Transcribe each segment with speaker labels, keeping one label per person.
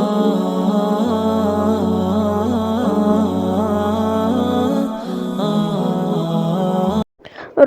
Speaker 1: Oh.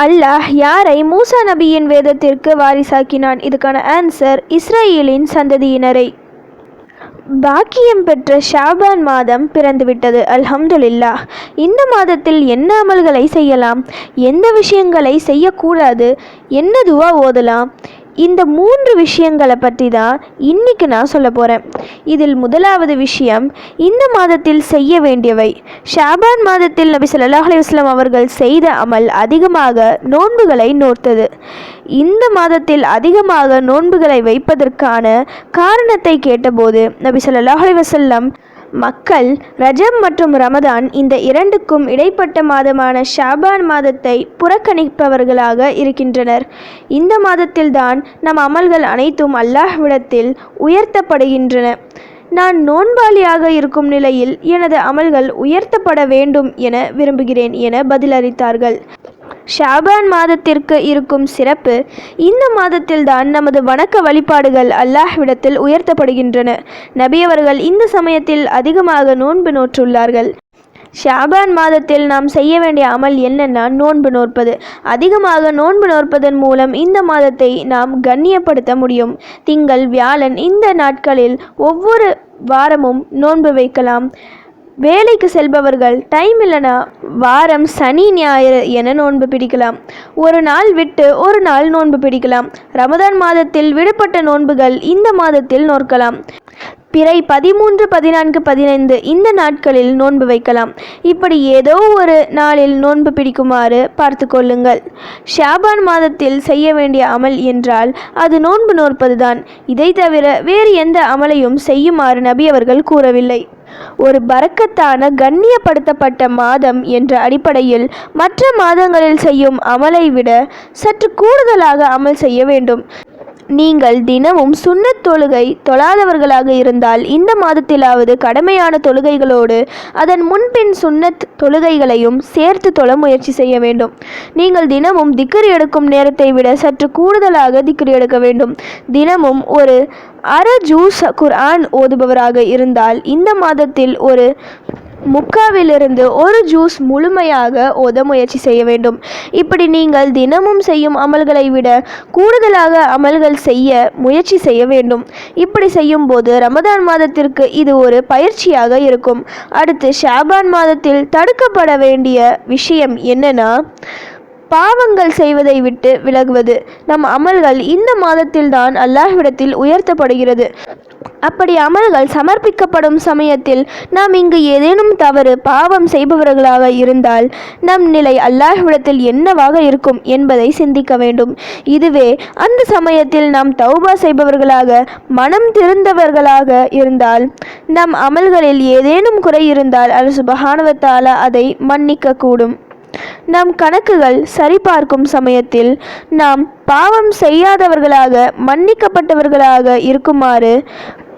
Speaker 1: அல்லாஹ் யாரை மூசா நபியின் வேதத்திற்கு வாரிசாக்கினான்? இதுக்கான ஆன்சர் இஸ்ரேலின் சந்ததியினரை. பாக்கியம் பெற்ற ஷாபான் மாதம் பிறந்துவிட்டது. அல்ஹம்துலில்லா இந்த மாதத்தில் என்ன அமல்களை செய்யலாம்? எந்த விஷயங்களை செய்யக்கூடாது? என்ன துவா ஓதலாம்? இந்த மூன்று விஷயங்களை பற்றி தான் இன்னைக்கு நான் சொல்ல போகிறேன் இதில் முதலாவது விஷயம் இந்த மாதத்தில் செய்ய வேண்டியவை. ஷாபான் மாதத்தில் நபி சொல்லாஹ் அலைஹி அவர்கள் செய்த அமல் அதிகமாக நோன்புகளை நோர்த்தது. இந்த மாதத்தில் அதிகமாக நோன்புகளை வைப்பதற்கான காரணத்தை கேட்டபோது நபி சொல்லாஹ் அலைஹி மக்கள் ரஜம் மற்றும் ரமதான் இந்த இரண்டுக்கும் இடைப்பட்ட மாதமான ஷாபான் மாதத்தை புறக்கணிப்பவர்களாக இருக்கின்றனர். இந்த மாதத்தில்தான் நம் அமல்கள் அனைத்தும் அல்லாஹ்விடத்தில் உயர்த்தப்படுகின்றன. நான் நோன்பாளியாக இருக்கும் நிலையில் எனது அமல்கள் உயர்த்தப்பட வேண்டும் என விரும்புகிறேன் என பதிலளித்தார்கள். ஷாபான் மாதத்திற்கு இருக்கும் சிறப்பு இந்த மாதத்தில்தான் நமது வணக்க வழிபாடுகள் அல்லாஹ்விடத்தில் உயர்த்தப்படுகின்றன. நபியவர்கள் இந்த சமயத்தில் அதிகமாக நோன்பு நோற்றுள்ளார்கள். ஷாபான் மாதத்தில் நாம் செய்ய வேண்டிய அமல் என்னென்னா நோன்பு நோற்பது. அதிகமாக நோன்பு நோற்பதன் மூலம் இந்த மாதத்தை நாம் கண்ணியப்படுத்த முடியும். திங்கள் வியாழன் இந்த நாட்களில் ஒவ்வொரு வாரமும் நோன்பு வைக்கலாம். வேலைக்கு செல்பவர்கள் டைம் இல்லைனா வாரம் சனி ஞாயிறு என நோன்பு பிடிக்கலாம். ஒரு நாள் விட்டு ஒரு நாள் நோன்பு பிடிக்கலாம். ரமதான் மாதத்தில் விடுபட்ட நோன்புகள் இந்த மாதத்தில் நோக்கலாம் பிறை பதிமூன்று பதினான்கு பதினைந்து இந்த நாட்களில் நோன்பு வைக்கலாம். இப்படி ஏதோ ஒரு நாளில் நோன்பு பிடிக்குமாறு பார்த்து கொள்ளுங்கள். ஷாபான் மாதத்தில் செய்ய வேண்டிய அமல் என்றால் அது நோன்பு நோற்பதுதான். இதை தவிர வேறு எந்த அமலையும் செய்யுமாறு நபி அவர்கள் கூறவில்லை. ஒரு பறக்கத்தான கண்ணியப்படுத்தப்பட்ட மாதம் என்ற அடிப்படையில் மற்ற மாதங்களில் செய்யும் அமலை விட சற்று கூடுதலாக அமல் செய்ய வேண்டும். நீங்கள் தினமும் சுண்ணத் தொழுகை தொழாதவர்களாக இருந்தால் இந்த மாதத்திலாவது கடமையான தொழுகைகளோடு அதன் முன்பின் சுண்ணத் தொழுகைகளையும் சேர்த்து தொழ முயற்சி செய்ய வேண்டும். நீங்கள் தினமும் திக்கரி எடுக்கும் நேரத்தை விட சற்று கூடுதலாக திக்கரி எடுக்க வேண்டும். தினமும் ஒரு அர ஜூஸ் குர்ஆன் ஓதுபவராக இருந்தால் இந்த மாதத்தில் ஒரு முக்காவிலிருந்து ஒரு ஜூஸ் முழுமையாக ஓத முயற்சி செய்ய வேண்டும். இப்படி நீங்கள் தினமும் செய்யும் அமல்களை விட கூடுதலாக அமல்கள் செய்ய முயற்சி செய்ய வேண்டும். இப்படி செய்யும் போது ரமதான் மாதத்திற்கு இது ஒரு பயிற்சியாக இருக்கும். அடுத்து ஷாபான் மாதத்தில் தடுக்கப்பட வேண்டிய விஷயம் என்னன்னா பாவங்கள் செய்வதை விட்டு விலகுவது. நம் அமல்கள் இந்த மாதத்தில்தான் அல்லாஹ்விடத்தில் உயர்த்தப்படுகிறது. அப்படி அமல்கள் சமர்ப்பிக்கப்படும் சமயத்தில் நாம் இங்கு ஏதேனும் தவறு பாவம் செய்பவர்களாக இருந்தால் நம் நிலை அல்லாஹ்விடத்தில் என்னவாக இருக்கும் என்பதை சிந்திக்க வேண்டும். இதுவே அந்த சமயத்தில் நாம் தௌபா செய்பவர்களாக மனம் திருந்தவர்களாக இருந்தால் நம் அமல்களில் ஏதேனும் குறை இருந்தால் அது சுபஹானவத்தாலா அதை மன்னிக்க கூடும் நம் கணக்குகள் சரிபார்க்கும் சமயத்தில் நாம் பாவம் செய்யாதவர்களாக மன்னிக்கப்பட்டவர்களாக இருக்குமாறு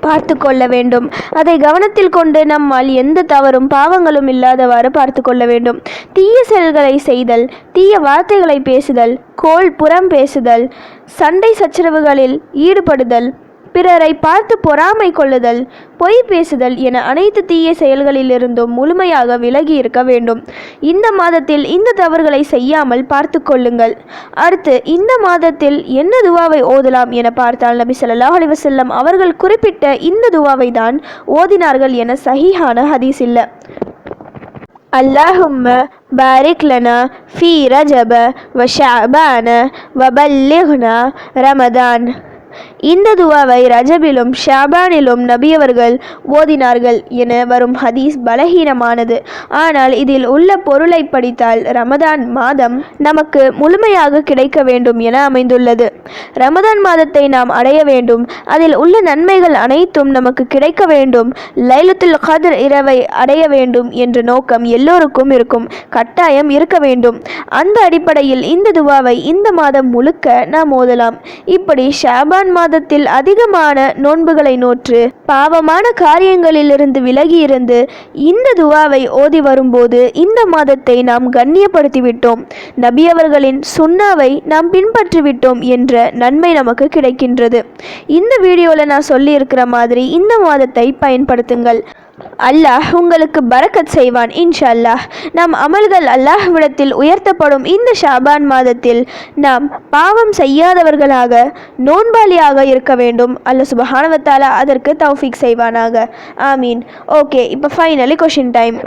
Speaker 1: பார்த்து கொள்ள வேண்டும் அதை கவனத்தில் கொண்டு நம்மால் எந்த தவறும் பாவங்களும் இல்லாதவாறு பார்த்து கொள்ள வேண்டும் தீய செயல்களை செய்தல் தீய வார்த்தைகளை பேசுதல் கோல் புறம் பேசுதல் சண்டை சச்சரவுகளில் ஈடுபடுதல் பிறரை பார்த்து பொறாமை கொள்ளுதல் பொய் பேசுதல் என அனைத்து தீய செயல்களிலிருந்தும் முழுமையாக விலகி இருக்க வேண்டும் இந்த மாதத்தில் இந்த தவறுகளை செய்யாமல் பார்த்து கொள்ளுங்கள் அடுத்து இந்த மாதத்தில் என்ன துவாவை ஓதலாம் என பார்த்தால் நபி ஸல்லல்லாஹு அலைஹி வஸல்லம் அவர்கள் குறிப்பிட்ட இந்த துவாவை தான் ஓதினார்கள் என சஹீஹான ஹதீஸ் இல்லை اللهم بارك لنا في رجب وشعبان وبلغنا رمضان இந்த துவாவை ரஜபிலும் ஷாபானிலும் நபியவர்கள் ஓதினார்கள் என வரும் ஹதீஸ் பலகீனமானது. ஆனால் இதில் உள்ள பொருளை படித்தால் ரமதான் மாதம் நமக்கு முழுமையாக கிடைக்க வேண்டும் என அமைந்துள்ளது. ரமதான் மாதத்தை நாம் அடைய வேண்டும். அதில் உள்ள நன்மைகள் அனைத்தும் நமக்கு கிடைக்க வேண்டும். லைலத்துல் கதிர் இரவை அடைய வேண்டும் என்ற நோக்கம் எல்லோருக்கும் இருக்கும். கட்டாயம் இருக்க வேண்டும். அந்த அடிப்படையில் இந்த துவாவை இந்த மாதம் முழுக்க நாம் ஓதலாம். இப்படி ஷாபான் மாதத்தில் அதிகமான நோன்புகளை நோற்று பாவமான காரியங்களிலிருந்து விலகி இருந்து இந்த துவாவை ஓதி வரும்போது இந்த மாதத்தை நாம் கண்ணியப்படுத்திவிட்டோம். நபி அவர்களின் சுண்ணாவை நாம் பின்பற்றிவிட்டோம் என்ற நன்மை நமக்கு கிடைக்கின்றது. இந்த வீடியோவில் நான் சொல்லியிருக்கிற மாதிரி இந்த மாதத்தை பயன்படுத்துங்கள். அல்லாஹ் உங்களுக்கு பரக்கத் செய்வான் இன்ஷா அல்லாஹ் நம் அமல்கள் அல்லாஹ்விடத்தில் உயர்த்தப்படும் இந்த ஷாபான் மாதத்தில் நாம் பாவம் செய்யாதவர்களாக நோன்பாளியாக இருக்க வேண்டும். அல்ல சுபஹானவத்தாலா அதற்கு தௌஃபீக் செய்வானாக. ஆமீன். ஓகே இப்போ ஃபைனலி கொஷின் டைம்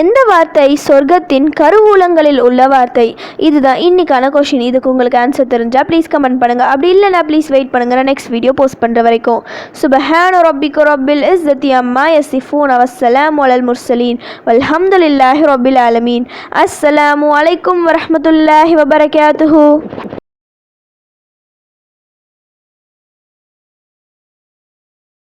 Speaker 1: எந்த வார்த்தை சொர்க்கத்தின் கருவூலங்களில் உள்ள வார்த்தை? இதுதான் இன்னைக்கான கொஷின் இதுக்கு உங்களுக்கு ஆன்சர் தெரிஞ்சால் ப்ளீஸ் கமெண்ட் பண்ணுங்கள் அப்படி இல்லைனா ப்ளீஸ் வெயிட் பண்ணுங்கள் நான் நெக்ஸ்ட் வீடியோ போஸ்ட் பண்ணுற வரைக்கும். சுபஹான ரொபில் இஸ் தி அம்மா யசிஃபூன் அவசலாம் ஒலல் முர்சலீன் வல்ஹம்துல்லாஹி ரொபில் ஆலமீன். அஸ்ஸலாமு அலைக்கும் வரமத்துல்லாஹி வபரகாத்துஹு.